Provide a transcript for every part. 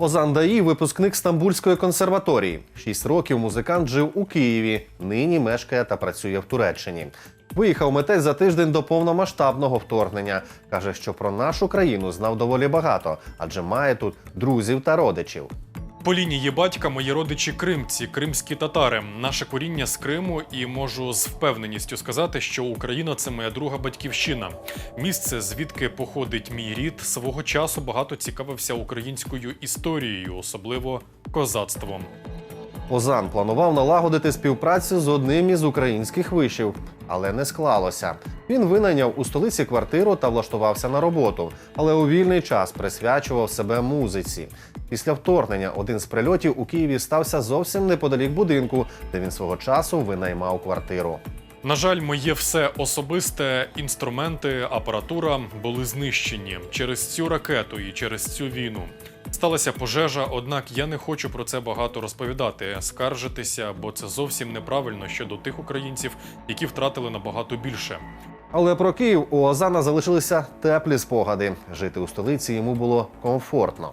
Озан Даї – випускник Стамбульської консерваторії. Шість років музикант жив у Києві. Нині мешкає та працює в Туреччині. Виїхав митець за тиждень до повномасштабного вторгнення. Каже, що про нашу країну знав доволі багато, адже має тут друзів та родичів. По лінії батька мої родичі кримці, кримські татари. Наше коріння з Криму, і можу з впевненістю сказати, що Україна це моя друга батьківщина. Місце, звідки походить мій рід, свого часу багато цікавився українською історією, особливо козацтвом. Озан планував налагодити співпрацю з одним із українських вишів, але не склалося. Він винайняв у столиці квартиру та влаштувався на роботу, але у вільний час присвячував себе музиці. Після вторгнення один з прильотів у Києві стався зовсім неподалік будинку, де він свого часу винаймав квартиру. На жаль, моє все особисте, інструменти, апаратура були знищені через цю ракету і через цю війну. Сталася пожежа, однак я не хочу про це багато розповідати, скаржитися, бо це зовсім неправильно щодо тих українців, які втратили набагато більше. Але про Київ у Озана залишилися теплі спогади. Жити у столиці йому було комфортно.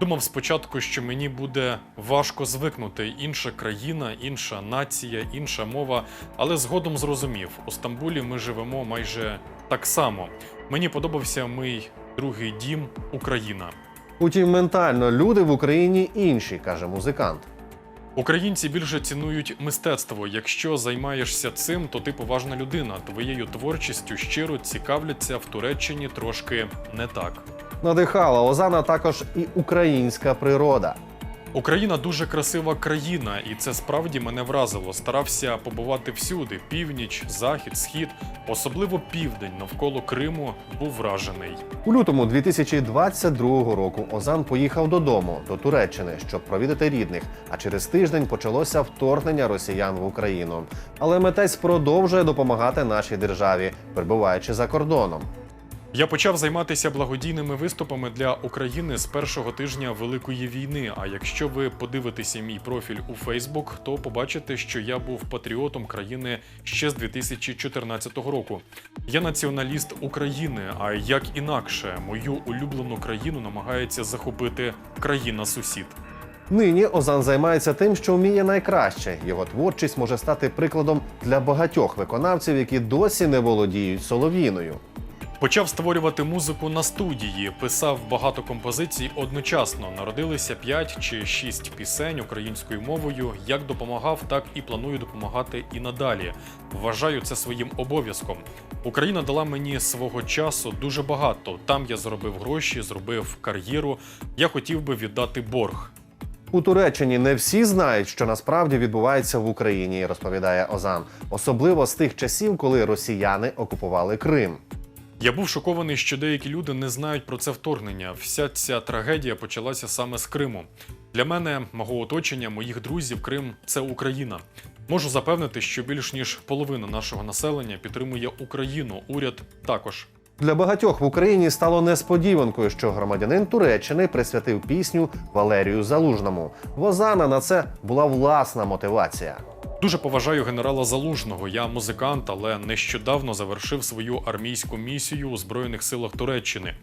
Думав спочатку, що мені буде важко звикнути інша країна, інша нація, інша мова, але згодом зрозумів, у Стамбулі ми живемо майже так само. Мені подобався мій другий дім Україна. Утім, ментально люди в Україні інші, каже музикант. Українці більше цінують мистецтво. Якщо займаєшся цим, то ти поважна людина. Твоєю творчістю щиро цікавляться в Туреччині трошки не так. Надихала Озана також і українська природа. Україна дуже красива країна, і це справді мене вразило. Старався побувати всюди: північ, захід, схід, особливо південь навколо Криму був вражений. У лютому 2022 року Озан поїхав додому до Туреччини, щоб провідати рідних. А через тиждень почалося вторгнення росіян в Україну. Але митець продовжує допомагати нашій державі, перебуваючи за кордоном. Я почав займатися благодійними виступами для України з першого тижня Великої війни. А якщо ви подивитеся мій профіль у Фейсбук, то побачите, що я був патріотом країни ще з 2014 року. Я націоналіст України. А як інакше, мою улюблену країну намагається захопити країна-сусід. Нині Озан займається тим, що вміє найкраще. Його творчість може стати прикладом для багатьох виконавців, які досі не володіють солов'їною. Почав створювати музику на студії, писав багато композицій одночасно. Народилися 5 чи 6 пісень українською мовою. Як допомагав, так і планую допомагати і надалі. Вважаю це своїм обов'язком. Україна дала мені свого часу дуже багато. Там я заробив гроші, зробив кар'єру. Я хотів би віддати борг. У Туреччині не всі знають, що насправді відбувається в Україні, розповідає Озан, особливо з тих часів, коли росіяни окупували Крим. Я був шокований, що деякі люди не знають про це вторгнення. Вся ця трагедія почалася саме з Криму. Для мене, мого оточення, моїх друзів, Крим це Україна. Можу запевнити, що більш ніж половина нашого населення підтримує Україну. Уряд також. Для багатьох в Україні стало несподіванкою, що громадянин Туреччини присвятив пісню Валерію Залужному. В Озана на це була власна мотивація. Дуже поважаю генерала Залужного. Я музикант, але нещодавно завершив свою армійську місію у Збройних силах Туреччини.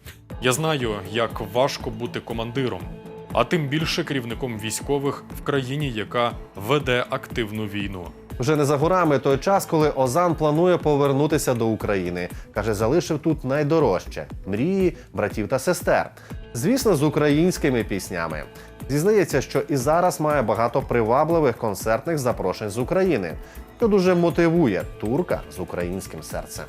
Я знаю, як важко бути командиром, а тим більше керівником військових в країні, яка веде активну війну. Вже не за горами той час, коли Озан планує повернутися до України. Каже, залишив тут найдорожче мрії братів та сестер. Звісно, з українськими піснями. Зізнається, що і зараз має багато привабливих концертних запрошень з України, що дуже мотивує турка з українським серцем.